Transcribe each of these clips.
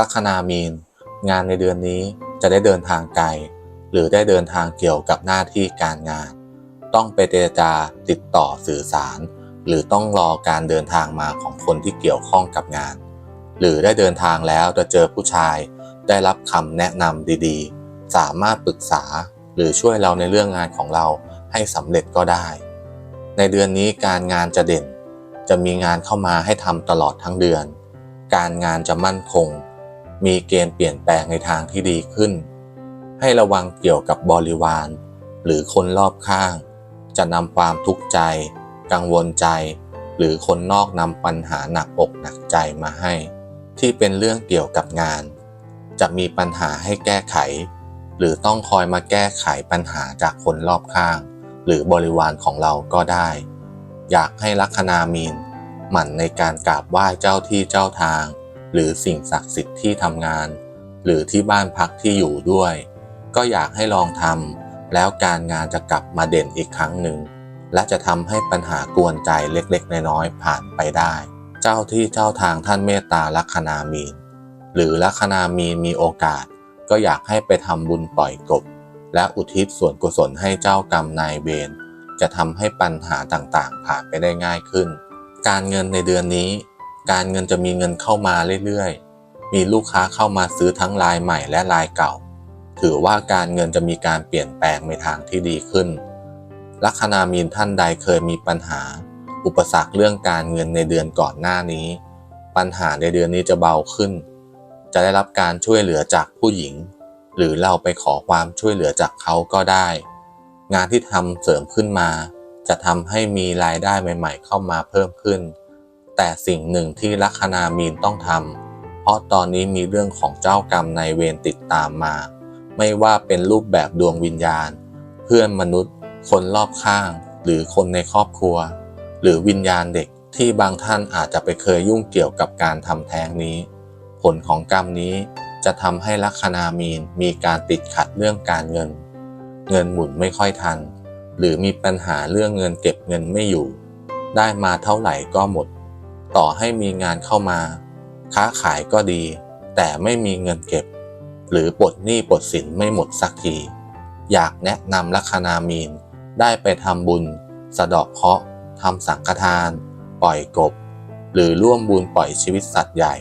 ลัคนามีน งานในเดือนนี้จะได้เดินทางไกล หรือได้เดินทางเกี่ยวกับหน้าที่การงาน ต้องไปเจรจาติดต่อสื่อสาร หรือต้องรอการเดินทางมาของคนที่เกี่ยวข้องกับงาน หรือได้เดินทางแล้วจะเจอผู้ชาย ได้รับคำแนะนำดีๆ สามารถปรึกษาหรือช่วยเราในเรื่องงานของเราให้สำเร็จก็ได้ ในเดือนนี้การงานจะเด่น จะมีงานเข้ามาให้ทำตลอดทั้งเดือน การงานจะมั่นคง มีเกณฑ์เปลี่ยนแปลงในทางที่ดีขึ้น ให้ระวังเกี่ยวกับบริวาร หรือคนรอบข้าง จะนำความทุกข์ใจ กังวลใจ หรือคนนอกนำปัญหาหนักอกหนักใจมาให้ ที่เป็นเรื่องเกี่ยวกับงาน จะมีปัญหาให้แก้ไข หรือต้องคอยมาแก้ไขปัญหาจากคนรอบข้าง หรือบริวารของเราก็ได้ อยากให้ลัคนามีนหมั่นในการกราบไหว้เจ้าที่เจ้าทาง หรือสิ่งศักดิ์สิทธิ์ที่ทำงาน หรือที่บ้านพักที่อยู่ด้วย ก็อยากให้ลองทำแล้วการงานจะกลับมาเด่นอีกครั้งหนึ่ง และจะทำให้ปัญหากวนใจเล็กๆ น้อยๆผ่านไปได้ เจ้าที่เจ้าทางท่านเมตตาลัคนามีน หรือลัคนามีนมีโอกาส ก็อยากให้ไปทำบุญปล่อยกบ และอุทิศส่วนกุศลให้เจ้ากรรมนายเวรจะทำให้ปัญหาต่างๆ ผ่านไปได้ง่ายขึ้น การเงินในเดือนนี้ การเงินจะมีเงินเข้ามาเรื่อยๆ มีลูกค้าเข้ามาซื้อทั้งรายใหม่และรายเก่า ถือว่าการเงินจะมีการเปลี่ยนแปลงในทางที่ดีขึ้น ลัคนามีนท่านใดเคยมีปัญหา อุปสรรคเรื่องการเงินในเดือนก่อนหน้านี้ ปัญหาในเดือนนี้จะเบาขึ้น จะได้รับการช่วยเหลือจากผู้หญิง หรือเราไปขอความช่วยเหลือจากเขาก็ได้ งานที่ทำเสริมขึ้นมา จะทำให้มีรายได้ใหม่ ๆ เข้ามาเพิ่มขึ้น แต่สิ่งหนึ่งที่ลัคนามีนต้องทำเพราะตอนนี้มีเรื่องของเจ้ากรรมนายเวรติดตามมา ไม่ว่าเป็นรูปแบบดวงวิญญาณ เพื่อนมนุษย์ คนรอบข้าง หรือคนในครอบครัว หรือวิญญาณเด็กที่บางท่านอาจจะไปเคยยุ่งเกี่ยวกับการทำแท้งนี้ ผลของกรรมนี้จะทำให้ลัคนามีนมีการติดขัดเรื่องการเงิน เงินหมุนไม่ค่อยทัน หรือมีปัญหาเรื่องเงินเก็บเงินไม่อยู่ ได้มาเท่าไหร่ก็หมด ต่อให้มีงานเข้ามา ค้าขายก็ดี แต่ไม่มีเงินเก็บ หรือปลดหนี้ปลดสินไม่หมดสักที อยากแนะนำลัคนามีน ได้ไปทำบุญ สะเดาะเคราะห์ทำสังฆทาน ปล่อยกบ หรือร่วมบุญปล่อยชีวิตสัตว์ใหญ่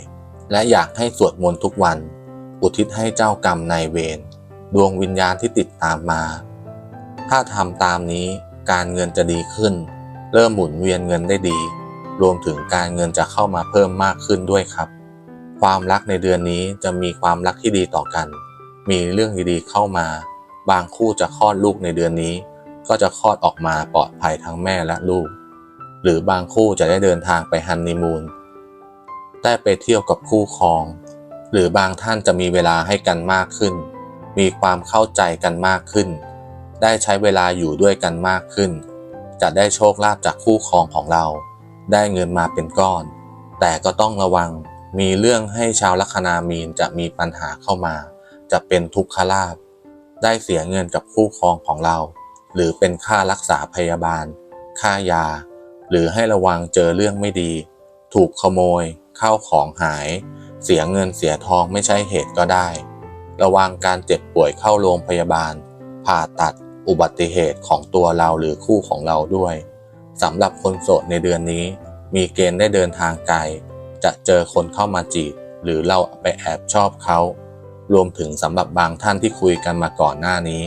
และอยากให้สวดมนต์ทุกวัน อุทิศให้เจ้ากรรมนายเวรดวงวิญญาณที่ติดตามมา ถ้าทำตามนี้การเงินจะดีขึ้น เริ่มหมุนเวียนเงินได้ดี รวมถึงการเงินจะเข้ามาเพิ่มมากขึ้นด้วยครับ ความรักในเดือนนี้จะมีความรักที่ดีต่อกัน มีเรื่องดีๆเข้ามา บางคู่จะคลอดลูกในเดือนนี้ ก็จะคลอดออกมาปลอดภัยทั้งแม่และลูก หรือบางคู่จะได้เดินทางไปฮันนีมูนได้ไปเที่ยวกับคู่ครอง หรือบางท่านจะมีเวลาให้กันมากขึ้น มีความเข้าใจกันมากขึ้น ได้ใช้เวลาอยู่ด้วยกันมากขึ้น จะได้โชคลาภจากคู่ครองของเรา ได้เงินมาเป็นก้อน แต่ก็ต้องระวังมีเรื่องให้ชาวลัคนามีนจะมีปัญหาเข้ามา จะเป็นทุกขลาภได้เสียเงินกับคู่ครองของเรา หรือเป็นค่ารักษาพยาบาล ค่ายา หรือให้ระวังเจอเรื่องไม่ดี ถูกขโมย เข้าของหาย เสียเงินเสียทองไม่ใช่เหตุก็ได้ ระวังการเจ็บป่วยเข้าโรงพยาบาล ผ่าตัด อุบัติเหตุของตัวเราหรือคู่ของเราด้วย สำหรับคนโสดในเดือนนี้ มีเกณฑ์ได้เดินทางไกล จะเจอคนเข้ามาจีบ หรือเราไปแอบชอบเขา รวมถึงสำหรับบางท่านที่คุยกันมาก่อนหน้านี้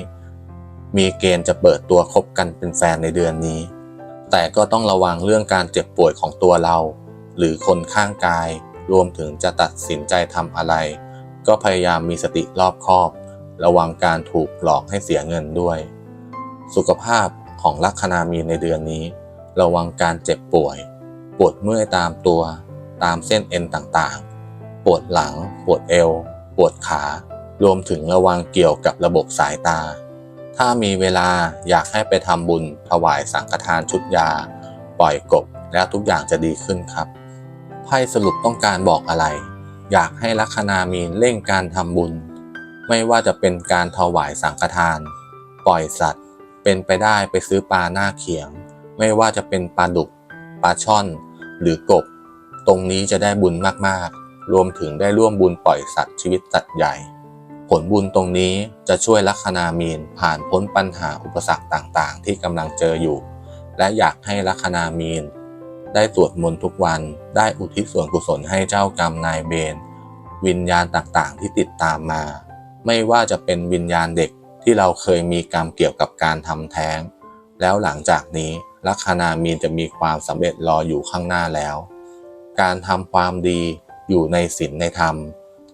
มีเกณฑ์จะเปิดตัวคบกันเป็นแฟนในเดือนนี้ แต่ก็ต้องระวังเรื่องการเจ็บป่วยของตัวเรา หรือคนข้างกาย รวมถึงจะตัดสินใจทำอะไร ก็พยายามมีสติรอบคอบ ระวังการถูกหลอกให้เสียเงินด้วย สุขภาพของลัคนามีนในเดือนนี้ ระวังการเจ็บป่วย ปวดเมื่อยตามตัว ตามเส้นเอ็นต่างๆ ปวดหลัง ปวดเอว ปวดขา รวมถึงระวังเกี่ยวกับระบบสายตา ถ้ามีเวลาอยากให้ไปทำบุญ ถวายสังฆทานชุดยา ปล่อยกบ แล้วทุกอย่างจะดีขึ้นครับ ไพ่สรุปต้องการบอกอะไร อยากให้ลัคนามีนเร่งการทำบุญ ไม่ว่าจะเป็นการถวายสังฆทาน ปล่อยสัตว์ เป็นไปได้ไปซื้อปลาหน้าเขียง ไม่ว่าจะเป็นปลาดุกปลาช่อนหรือกบ ตรงนี้จะได้บุญมากๆ รวมถึงได้ร่วมบุญปล่อยสัตว์ชีวิตสัตว์ใหญ่ ผลบุญตรงนี้จะช่วยลัคนามีนผ่านพ้นปัญหาอุปสรรคต่างๆ ที่กำลังเจออยู่ และอยากให้ลัคนามีน ได้สวดมนต์ทุกวันได้อุทิศส่วนกุศลให้เจ้ากรรมนายเวรวิญญาณต่างๆ ที่ติดตามมา ไม่ว่าจะเป็นวิญญาณเด็กที่เราเคยมีกรรมเกี่ยวกับการทำแท้ง แล้วหลังจากนี้ ลัคนามีนจะมีความสำเร็จรออยู่ข้างหน้าแล้ว การทำความดีอยู่ในศีลในธรรม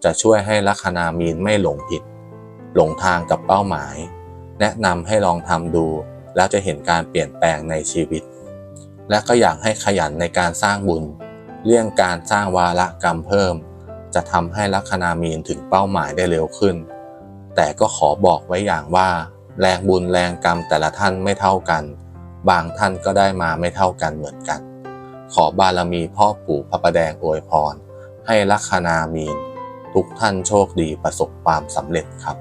จะช่วยให้ลัคนามีนไม่หลงผิด หลงทางกับเป้าหมาย แนะนำให้ลองทำดู แล้วจะเห็นการเปลี่ยนแปลงในชีวิต และก็อยากให้ขยันในการสร้างบุญเลี่ยงการสร้างวาระกรรมเพิ่ม จะทำให้ลัคนามีนถึงเป้าหมายได้เร็วขึ้น แต่ก็ขอบอกไว้อย่างว่า แรงบุญแรงกรรมแต่ละท่านไม่เท่ากัน บางท่านก็ได้มาไม่เท่ากันเหมือนกัน ขอบารมีพ่อปู่พระประแดงอวยพร ให้ลัคนามีน ทุกท่านโชคดีประสบความสำเร็จครับ